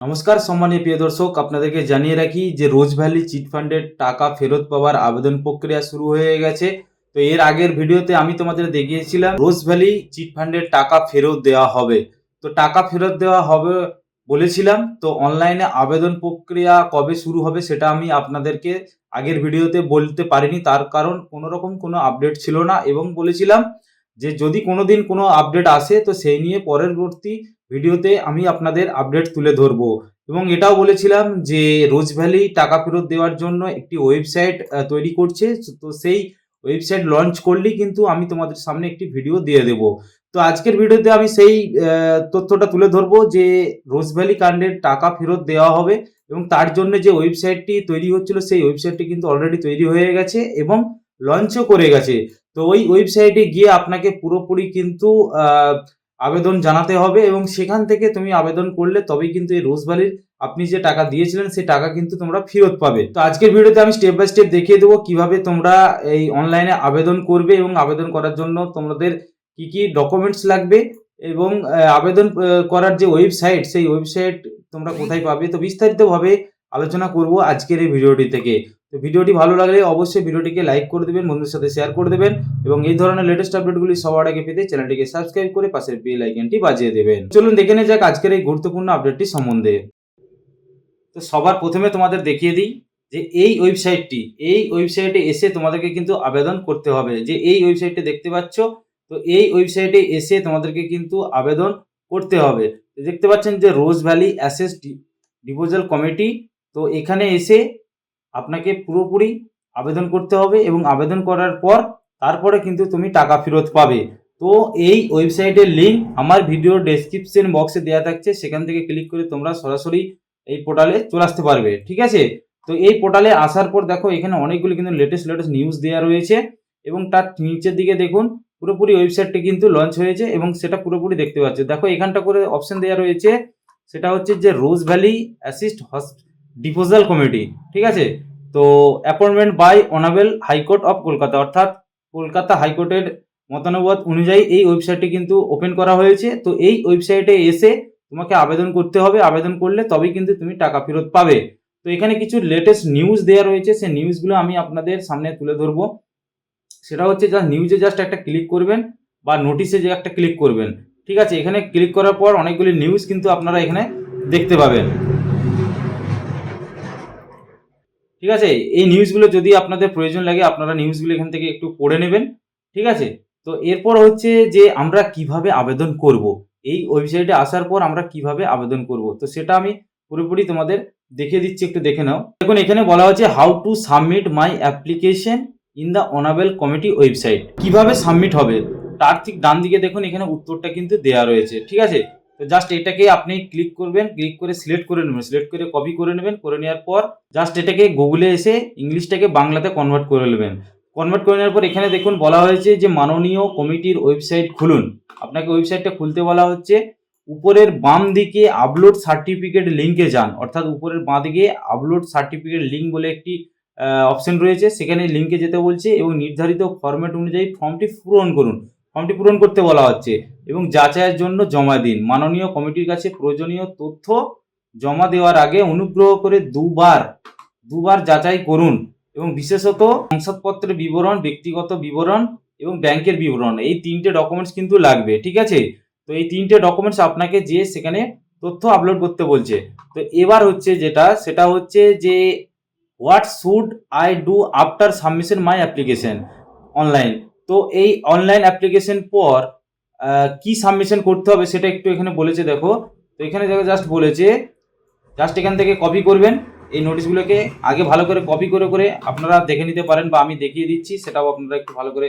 নমস্কার, সম্মানীয় প্রিয় দর্শক, আপনাদেরকে জানিয়ে রাখি যে রোজ ভ্যালি চিট ফান্ডের টাকা ফেরত পাওয়ার আবেদন প্রক্রিয়া শুরু হয়ে গেছে। তো এর আগের ভিডিওতে আমি তোমাদের দেখিয়েছিলাম রোজ ভ্যালি চিট ফান্ডের টাকা ফেরত দেওয়া হবে। তো টাকা ফেরত দেওয়া হবে বলেছিলাম, তো অনলাইনে আবেদন প্রক্রিয়া কবে শুরু হবে সেটা আমি আপনাদেরকে আগের ভিডিওতে বলতে পারিনি, তার কারণ কোনো রকম কোনো আপডেট ছিল না এবং বলেছিলাম যে যদি কোনো দিন কোনো আপডেট আসে, তো সেই নিয়ে পরবর্তী ভিডিওতে আমি আপনাদের আপডেট তুলে ধরবো। এবং এটাও বলেছিলাম যে, রোজ ভ্যালি টাকা ফেরত দেওয়ার জন্য একটি ওয়েবসাইট তৈরি করছে। তো সেই ওয়েবসাইট লঞ্চ করলেই কিন্তু আমি তোমাদের সামনে একটি ভিডিও দিয়ে দেব। তো আজকের ভিডিওতে আমি সেই তথ্যটা তুলে ধরবো যে, রোজ ভ্যালি কাণ্ডের টাকা ফেরত দেওয়া হবে এবং তার জন্য যে ওয়েবসাইটটি তৈরি হচ্ছিল, সেই ওয়েবসাইটটি কিন্তু অলরেডি তৈরি হয়ে গেছে এবং লঞ্চও করে গেছে। তো ওই ওয়েবসাইটে গিয়ে আপনাকে পুরোপুরি কিন্তু আবেদন জানাতে হবে এবং সেখান থেকে তুমি আবেদন করলে তবেই কিন্তু এই রোজভ্যালির আপনি যে টাকা দিয়েছিলেন সেই টাকা কিন্তু তোমরা ফেরত পাবে। তো আজকের ভিডিওতে আমি স্টেপ বাই স্টেপ দেখিয়ে দেবো কীভাবে তোমরা এই অনলাইনে আবেদন করবে এবং আবেদন করার জন্য তোমাদের কি কি ডকুমেন্টস লাগবে এবং আবেদন করার যে ওয়েবসাইট সেই ওয়েবসাইট তোমরা কোথায় পাবে? তো বিস্তারিতভাবে আলোচনা করব আজকের এই ভিডিওটি থেকে। তো ভিডিওটি ভালো লাগলে অবশ্যই ভিডিওটিকে লাইক করে দেবেন, বন্ধুদের সাথে শেয়ার করে দেবেন এবং এই ধরনের লেটেস্ট আপডেটগুলি সবার আগে পেতে চ্যানেলটিকে সাবস্ক্রাইব করে পাশের বেল আইকনটি বাজিয়ে দেবেন। চলুন দেখে নেওয়া যাক আজকের এই গুরুত্বপূর্ণ আপডেটটি সম্বন্ধে। তো সবার প্রথমে তোমাদের দেখিয়ে দিই যে এই ওয়েবসাইটটি এই ওয়েবসাইটে এসে তোমাদেরকে কিন্তু আবেদন করতে হবে। যে এই ওয়েবসাইটে দেখতে পাচ্ছ, তো এই ওয়েবসাইটে এসে তোমাদেরকে কিন্তু আবেদন করতে হবে। দেখতে পাচ্ছেন যে রোজ ভ্যালি অ্যাসেস ডিপোজাল কমিটি, তো এখানে এসে আপনাকে পুরোপুরি আবেদন করতে হবে এবং আবেদন করার পর তারপরে কিন্তু তুমি টাকা ফেরত পাবে। তো এই ওয়েবসাইটের লিঙ্ক আমার ভিডিও ডেসক্রিপশন বক্সে দেওয়া থাকছে। সেখান থেকে ক্লিক করে তোমরা সরাসরি এই পোর্টালে চলে আসতে পারবে। ঠিক আছে? তো এই পোর্টালে আসার পর দেখো, এখানে অনেকগুলো কিন্তু লেটেস্ট লেটেস্ট নিউজ দেওয়া রয়েছে এবং তার নিচের দিকে দেখুন, পুরোপুরি ওয়েবসাইটটি কিন্তু লঞ্চ হয়েছে এবং সেটা পুরোপুরি দেখতে পাচ্ছে। দেখো, এখানটা করে অপশন দেওয়া রয়েছে। সেটা হচ্ছে যে Rose Valley assist disposal committee, ঠিক আছে? তো appointment by honourable high court of Kolkata অর্থাৎ কলকাতা হাইকোর্টের মতানুবাদ অনুযায়ী এই ওয়েবসাইটটি কিন্তু ওপেন করা হয়েছে। তো এই ওয়েবসাইটে এসে তোমাকে আবেদন করতে হবে। আবেদন করলে তবেই কিন্তু তুমি টাকা ফেরত পাবে। তো এখানে কিছু লেটেস্ট নিউজ দেওয়া রয়েছে। সেই নিউজগুলো আমি আপনাদের সামনে তুলে ধরবো। সেটা হচ্ছে জাস্ট নিউজে জাস্ট একটা ক্লিক করবেন বা নোটিশে যে একটা ক্লিক করবেন। ঠিক আছে? এখানে ক্লিক করার পর অনেকগুলি নিউজ কিন্তু আপনারা এখানে দেখতে পাবেন। ঠিক আছে? এই নিউজগুলো যদি আপনাদের প্রয়োজন লাগে, আপনারা নিউজগুলো এখান থেকে একটু পড়ে নেবেন, ঠিক আছে? তো এরপর হচ্ছে যে আমরা কীভাবে আবেদন করব? এই ওয়েবসাইটে আসার পর আমরা কীভাবে আবেদন করব? তো সেটা আমি পুরোপুরি তোমাদের দেখিয়ে দিচ্ছি, একটু দেখে নাও। দেখুন, এখানে বলা হচ্ছে how to submit my application in the honourable committee website কীভাবে সাবমিট হবে? তার ঠিক ডান দিকে দেখুন, এখানে উত্তরটা কিন্তু দেয়া রয়েছে, ঠিক আছে? তো জাস্ট এটাকে আপনি ক্লিক করবেন ক্লিক করে সিলেক্ট করে নেবেন। সিলেক্ট করে কপি করে নেবেন, করে নেওয়ার পর জাস্ট এটাকে গুগলে এসে ইংলিশটাকে বাংলাতে কনভার্ট করে নেবেন। কনভার্ট করে নেওয়ার পর এখানে দেখুন বলা হয়েছে যে মাননীয় কমিটির ওয়েবসাইট খুলুন। আপনাকে ওয়েবসাইটটা খুলতে বলা হচ্ছে, উপরের বাম দিকে আপলোড সার্টিফিকেট লিঙ্কে যান। অর্থাৎ উপরের বাঁ দিকে আপলোড সার্টিফিকেট লিঙ্ক বলে একটি অপশন রয়েছে। সেখানে লিঙ্কে যেতে বলছে এবং নির্ধারিত ফরম্যাট অনুযায়ী ফর্মটি পূরণ করুন। ফর্মটি পূরণ করতে বলা হচ্ছে এবং যাচাইয়ের জন্য জমা দিন। মাননীয় কমিটির কাছে প্রয়োজনীয় তথ্য জমা দেওয়ার আগে অনুগ্রহ করে দুবার দুবার যাচাই করুন এবং বিশেষত সংসদপত্রের বিবরণ, ব্যক্তিগত বিবরণ এবং ব্যাংকের বিবরণ। এই তিনটে ডকুমেন্টস কিন্তু লাগবে, ঠিক আছে? তো এই তিনটে ডকুমেন্টস আপনাকে যে সেখানে তথ্য আপলোড করতে বলছে। তো এবার হচ্ছে যেটা, সেটা হচ্ছে যে what should I do after submission my application online তো এই অনলাইন অ্যাপ্লিকেশন পর কি সাবমিশন করতে হবে সেটা একটু এখানে বলেছে দেখো। তো এখানে দেখো জাস্ট বলেছে জাস্ট এখান থেকে কপি করবেন। এই নোটিশগুলোকে আগে ভালো করে কপি করে করে আপনারা দেখে নিতে পারেন বা আমি দেখিয়ে দিচ্ছি, সেটাও আপনারা একটু ভালো করে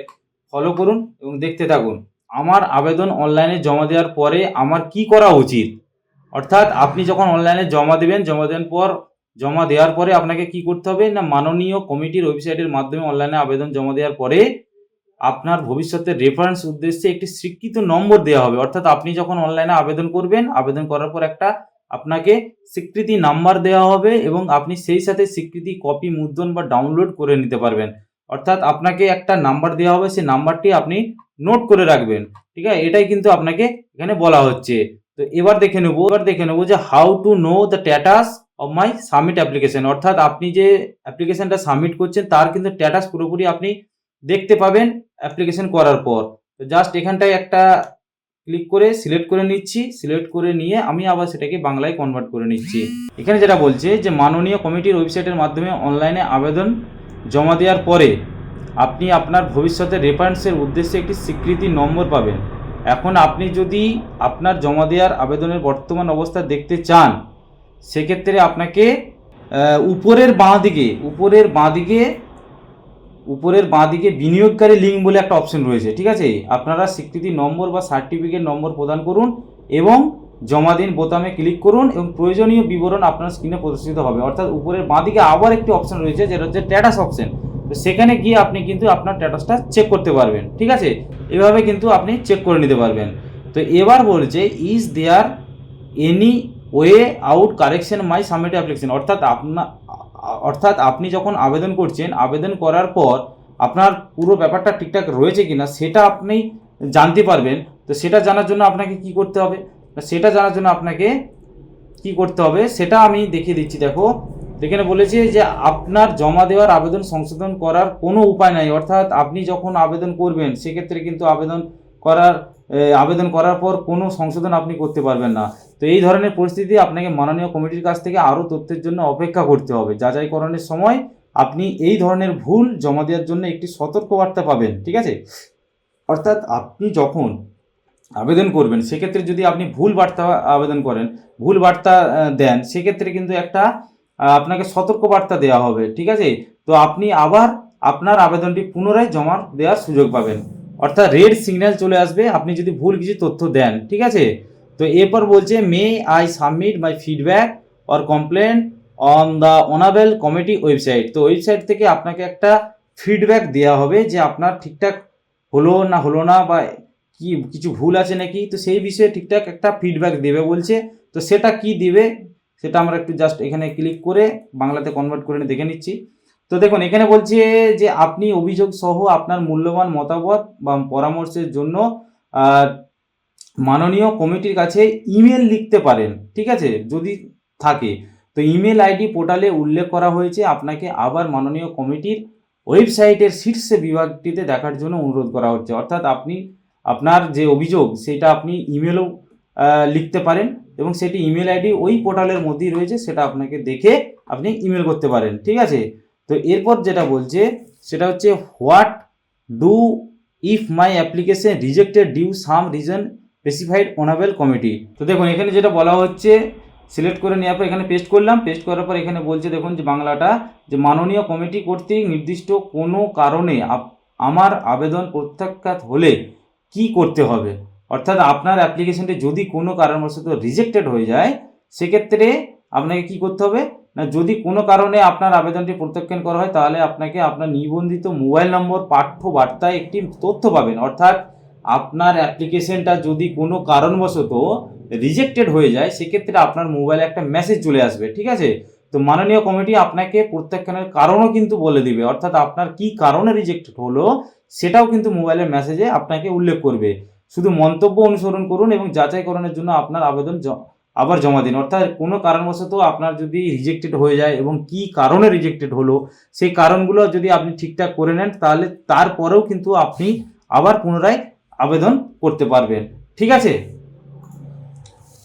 ফলো করুন এবং দেখতে থাকুন। আমার আবেদন অনলাইনে জমা দেওয়ার পরে আমার কি করা উচিত? অর্থাৎ আপনি যখন অনলাইনে জমা দেবেন, জমা দেওয়ার পর, জমা দেওয়ার পরে আপনাকে কি করতে হবে না মাননীয় কমিটির ওয়েবসাইটের মাধ্যমে অনলাইনে আবেদন জমা দেওয়ার পরে আপনার ভবিষ্যতের রেফারেন্স উদ্দেশ্যে একটি স্বীকৃত নম্বর দেওয়া হবে। অর্থাৎ আপনি যখন অনলাইনে আবেদন করবেন, আবেদন করার পর একটা আপনাকে স্বীকৃতি নাম্বার দেওয়া হবে এবং আপনি সেই সাথে স্বীকৃতি কপি মুদ্রণ বা ডাউনলোড করে নিতে পারবেন। অর্থাৎ আপনাকে একটা নাম্বার দেওয়া হবে, সেই নাম্বারটি আপনি নোট করে রাখবেন। ঠিক আছে? এটাই কিন্তু আপনাকে এখানে বলা হচ্ছে। তো এবার দেখে নেব, এবার দেখে নেব যে how to know the status of my submit application অর্থাৎ আপনি যে অ্যাপ্লিকেশনটা সাবমিট করছেন, তার কিন্তু স্ট্যাটাস পুরোপুরি আপনি দেখতে পাবেন অ্যাপ্লিকেশন করার পর। তো জাস্ট এখানটায় একটা ক্লিক করে সিলেক্ট করে নিচ্ছি। সিলেক্ট করে নিয়ে আমি আবার সেটাকে বাংলায় কনভার্ট করে নিচ্ছি। এখানে যেটা বলছে যে, মাননীয় কমিটির ওয়েবসাইটের মাধ্যমে অনলাইনে আবেদন জমা দেওয়ার পরে আপনি আপনার ভবিষ্যতের রেফারেন্সের উদ্দেশ্যে একটি স্বীকৃতি নম্বর পাবেন। এখন আপনি যদি আপনার জমা দেওয়ার আবেদনের বর্তমান অবস্থা দেখতে চান, সেক্ষেত্রে আপনাকে উপরের বাঁ দিকে উপরের বাঁ দিকে উপরের বাঁ দিকে বিনিয়োগকারী লিঙ্ক বলে একটা অপশন রয়েছে, ঠিক আছে? আপনারা স্বীকৃতি নম্বর বা সার্টিফিকেট নম্বর প্রদান করুন এবং জমা দিন বোতামে ক্লিক করুন এবং প্রয়োজনীয় বিবরণ আপনার স্ক্রিনে প্রদর্শিত হবে। অর্থাৎ উপরের বাঁ দিকে আবার একটি অপশন রয়েছে, যেটা হচ্ছে স্ট্যাটাস অপশন তো সেখানে গিয়ে আপনি কিন্তু আপনার স্ট্যাটাসটা চেক করতে পারবেন, ঠিক আছে? এভাবে কিন্তু আপনি চেক করে নিতে পারবেন। তো এবার বলছে is there any way out correction my submit application অর্থাৎ আপনার অর্থাৎ আপনি যখন আবেদন করছেন, আবেদন করার পর আপনার পুরো ব্যাপারটা ঠিকঠাক রয়েছে কিনা সেটা আপনি জানতে পারবেন। তো সেটা জানার জন্য আপনাকে কি করতে হবে? সেটা জানার জন্য আপনাকে কি করতে হবে? সেটা আমি দেখিয়ে দিচ্ছি, দেখো। এখানে বলেছে যে আপনার জমা দেওয়ার আবেদন সংশোধন করার কোনো উপায় নাই। অর্থাৎ আপনি যখন আবেদন করবেন, সেক্ষেত্রে কিন্তু আবেদন করার আবেদন করার পর কোনো সংশোধন আপনি করতে পারবেন না। তো এই ধরনের পরিস্থিতি আপনাকে মাননীয় কমিটির কাছ থেকে আরও তথ্যের জন্য অপেক্ষা করতে হবে। যাচাইকরণের সময় আপনি এই ধরনের ভুল জমা দেওয়ার জন্য একটি সতর্কবার্তা পাবেন, ঠিক আছে? অর্থাৎ আপনি যখন আবেদন করবেন, সেক্ষেত্রে যদি আপনি ভুল বার্তা আবেদন করেন, ভুল বার্তা দেন, সেক্ষেত্রে কিন্তু একটা আপনাকে সতর্কবার্তা দেওয়া হবে, ঠিক আছে? তো আপনি আবার আপনার আবেদনটি পুনরায় জমা দেওয়ার সুযোগ পাবেন। অর্থাৎ রেড সিগন্যাল চলে আসবে, আপনি যদি ভুল কিছু তথ্য দেন, ঠিক আছে? তো এরপর বলছে may I submit my feedback or complain on the honourable committee website তো ওয়েবসাইট থেকে আপনাকে একটা ফিডব্যাক দেওয়া হবে যে আপনার ঠিকঠাক হলো না হলো না বা কি, কিছু ভুল আছে নাকি? তো সেই বিষয়ে ঠিকঠাক একটা ফিডব্যাক দেবে বলছে। তো সেটা কি দিবে? সেটা আমরা একটু জাস্ট এখানে ক্লিক করে বাংলাতে কনভার্ট করে দেখে নিচ্ছি। তো দেখুন, এখানে বলছে যে আপনি অভিযোগ সহ আপনার মূল্যবান মতামত বা পরামর্শের জন্য মাননীয় কমিটির কাছে ইমেল লিখতে পারেন, ঠিক আছে? যদি থাকে। তো ইমেল আইডি পোর্টালে উল্লেখ করা হয়েছে, আপনাকে আবার মাননীয় কমিটির ওয়েবসাইটের শীর্ষে বিভাগটিতে দেখার জন্য অনুরোধ করা হচ্ছে। অর্থাৎ আপনি, আপনার যে অভিযোগ, সেটা আপনি ইমেলও লিখতে পারেন এবং সেটি ইমেল আইডি ওই পোর্টালের মধ্যেই রয়েছে, সেটা আপনাকে দেখে আপনি ইমেল করতে পারেন, ঠিক আছে? তো এরপর যেটা বলছে, সেটা হচ্ছে, what do if my application rejected due some reason specified honourable committee? তো দেখুন, এখানে যেটা বলা হচ্ছে, সিলেক্ট করে নেওয়ার পর এখানে পেস্ট করলাম। পেস্ট করার পর এখানে বলছে, দেখুন যে বাংলাটা, যে মাননীয় কমিটি কর্তৃক নির্দিষ্ট কোনো কারণে আমার আবেদন প্রত্যাখ্যাত হলে কি করতে হবে? অর্থাৎ আপনার অ্যাপ্লিকেশনটি যদি কোনো কারণবশত রিজেক্টেড হয়ে যায়, সেক্ষেত্রে আপনাকে কি করতে হবে? না, যদি কোনো কারণে আপনার আবেদনটি প্রত্যাখ্যান করা হয়, তাহলে আপনাকে আপনার নিবন্ধিত মোবাইল নম্বর পাঠ্য বার্তায় একটি তথ্য পাবেন। অর্থাৎ আপনার অ্যাপ্লিকেশনটা যদি কোনো কারণবশত রিজেক্টেড হয়ে যায়, সেক্ষেত্রে আপনার মোবাইলে একটা মেসেজ চলে আসবে, ঠিক আছে? তো মাননীয় কমিটি আপনাকে প্রত্যাখ্যানের কারণও কিন্তু বলে দিবে। অর্থাৎ আপনার কি কারণে রিজেক্টেড হলো, সেটাও কিন্তু মোবাইলের মেসেজে আপনাকে উল্লেখ করবে। শুধু মন্তব্য অনুসরণ করুন এবং যাচাইকরণের জন্য আপনার আবেদন আবার জমা দিন। অর্থাৎ কোনো কারণবশত আপনার যদি রিজেক্টেড হয়ে যায় এবং কি কারণে রিজেক্টেড হলো, সেই কারণগুলো যদি আপনি ঠিকঠাক করে নেন, তাহলে তারপরেও কিন্তু আপনি আবার পুনরায় আবেদন করতে পারবেন। ঠিক আছে?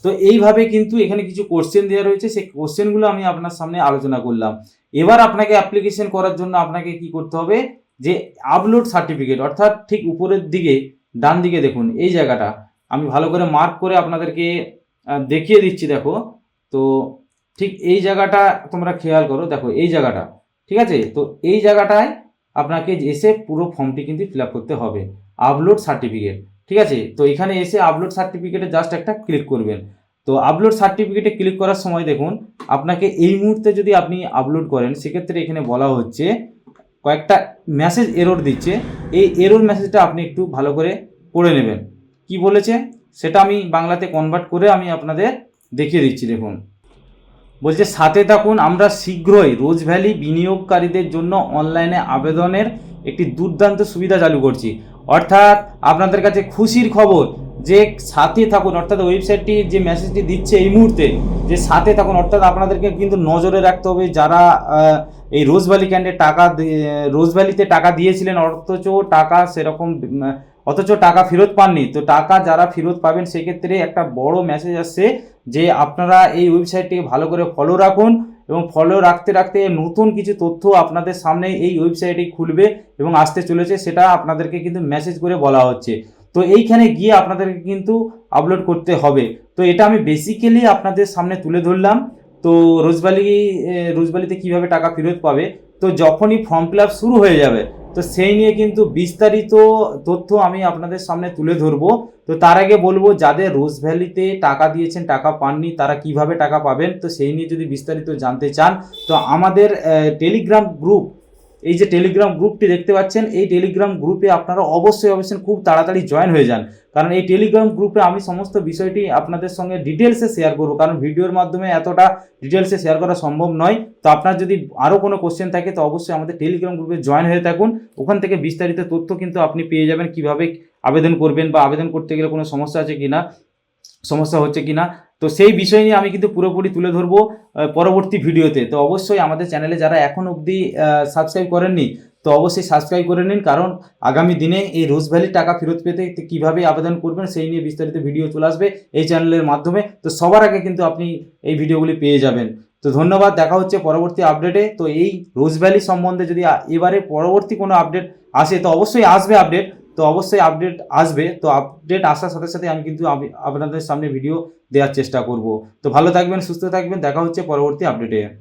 তো এইভাবে কিন্তু এখানে কিছু কোশ্চেন দেওয়া রয়েছে। সেই কোশ্চেনগুলো আমি আপনার সামনে আলোচনা করলাম। এবার আপনাকে অ্যাপ্লিকেশন করার জন্য আপনাকে কি করতে হবে? যে আপলোড সার্টিফিকেট অর্থাৎ ঠিক উপরের দিকে ডান দিকে দেখুন, এই জায়গাটা। আমি ভালো করে মার্ক করে আপনাদেরকে দেখিয়ে দিচ্ছি, দেখো। তো ঠিক এই জায়গাটা তোমরা খেয়াল করো, দেখো এই জায়গাটা, ঠিক আছে? তো এই জায়গাটায় আপনাকে এসে পুরো ফর্মটি কিন্তু ফিল করতে হবে আপলোড সার্টিফিকেট ঠিক আছে? তো এখানে এসে আপলোড সার্টিফিকেটে জাস্ট একটা ক্লিক করবেন। তো আপলোড সার্টিফিকেটে ক্লিক করার সময় দেখুন, আপনাকে এই মুহূর্তে যদি আপনি আপলোড করেন, সেক্ষেত্রে এখানে বলা হচ্ছে, কয়েকটা মেসেজ এরর দিচ্ছে। এই এরর মেসেজটা আপনি একটু ভালো করে পড়ে নেবেন। কি বলেছে? সেটা আমি বাংলাতে কনভার্ট করে আমি আপনাদের দেখিয়ে দিচ্ছি, দেখুন। বলছে, সাথে থাকুন, আমরা শীঘ্রই রোজ ভ্যালি বিনিয়োগকারীদের জন্য অনলাইনে আবেদনের একটি দুর্দান্ত সুবিধা চালু করছি। অর্থাৎ, আপনাদের কাছে খুশির খবর যে সাথে থাকুন, অর্থাৎ ওয়েবসাইটটি যে মেসেজটি দিচ্ছে এই মুহূর্তে, যে সাথে থাকুন, অর্থাৎ আপনাদেরকে কিন্তু নজরে রাখতে হবে, যারা এই রোজ ভ্যালি ক্যান্ডে টাকা রোজ ভ্যালিতে টাকা দিয়েছিলেন, অথচ টাকা সেরকম অথচ টাকা ফেরত পাননি। তো টাকা যারা ফেরত পাবেন, সেক্ষেত্রে একটা বড় মেসেজ আসছে যে আপনারা এই ওয়েবসাইটটিকে ভালো করে ফলো রাখুন এবং ফলো রাখতে রাখতে নতুন কিছু তথ্য আপনাদের সামনে এই ওয়েবসাইটে খুলবে এবং আসতে চলেছে, সেটা আপনাদেরকে কিন্তু মেসেজ করে বলা হচ্ছে। তো এইখানে গিয়ে আপনাদেরকে কিন্তু আপলোড করতে হবে। তো এটা আমি বেসিক্যালি আপনাদের সামনে তুলে ধরলাম। তো রোজবালি রোজবালিতে কীভাবে টাকা ফেরত পাবে? তো যখনই ফর্ম ফিল শুরু হয়ে যাবে তো সেই নিয়ে কিন্তু বিস্তারিত তথ্য আমি আপনাদের সামনে তুলে ধরব। তো তার আগে বলব, যাদের রোজ ভ্যালিতে টাকা দিয়েছেন, টাকা পাননি, তারা কীভাবে টাকা পাবেন? তো সেই নিয়ে যদি বিস্তারিত জানতে চান, তো আমাদের টেলিগ্রাম গ্রুপ এই যে টেলিগ্রাম গ্রুপটি দেখতে পাচ্ছেন, এই টেলিগ্রাম গ্রুপে আপনারা অবশ্যই অবশ্যই খুব তাড়াতাড়ি জয়েন হয়ে যান। কারণ এই টেলিগ্রাম গ্রুপে আমি সমস্ত বিষয়টি আপনাদের সঙ্গে ডিটেলসে শেয়ার করব। কারণ ভিডিওর মাধ্যমে এতটা ডিটেলসে শেয়ার করা সম্ভব নয়। তো আপনার যদি আরও কোনো কোশ্চেন থাকে, তো অবশ্যই আমাদের টেলিগ্রাম গ্রুপে জয়েন হয়ে থাকুন। ওখান থেকে বিস্তারিত তথ্য কিন্তু আপনি পেয়ে যাবেন কীভাবে আবেদন করবেন বা আবেদন করতে গেলে কোনো সমস্যা আছে কিনা। সমস্যা হচ্ছে কি না তো সেই বিষয় নিয়ে আমি কিন্তু পুরোপুরি তুলে ধরবো পরবর্তী ভিডিওতে। তো অবশ্যই আমাদের চ্যানেলে যারা এখন অবধি সাবস্ক্রাইব করেননি, তো অবশ্যই সাবস্ক্রাইব করে নিন। কারণ আগামী দিনে এই রোজ ভ্যালির টাকা ফেরত পেতে কীভাবে আবেদন করবেন সেই নিয়ে বিস্তারিত ভিডিও চলে আসবে এই চ্যানেলের মাধ্যমে। তো সবার আগে কিন্তু আপনি এই ভিডিওগুলি পেয়ে যাবেন। তো ধন্যবাদ, দেখা হচ্ছে পরবর্তী আপডেটে তো এই রোজ ভ্যালি সম্বন্ধে যদি এবারে পরবর্তী কোনো আপডেট আসে, তো অবশ্যই আসবে আপডেট তো অবশ্যই আপডেট আসবে। তো আপডেট আসার সাথে সাথে আমি কিন্তু আপ- আপনাদের সামনে ভিডিও দেওয়ার চেষ্টা করব। তো ভালো থাকবেন, সুস্থ থাকবেন, দেখা হচ্ছে পরবর্তী আপডেটে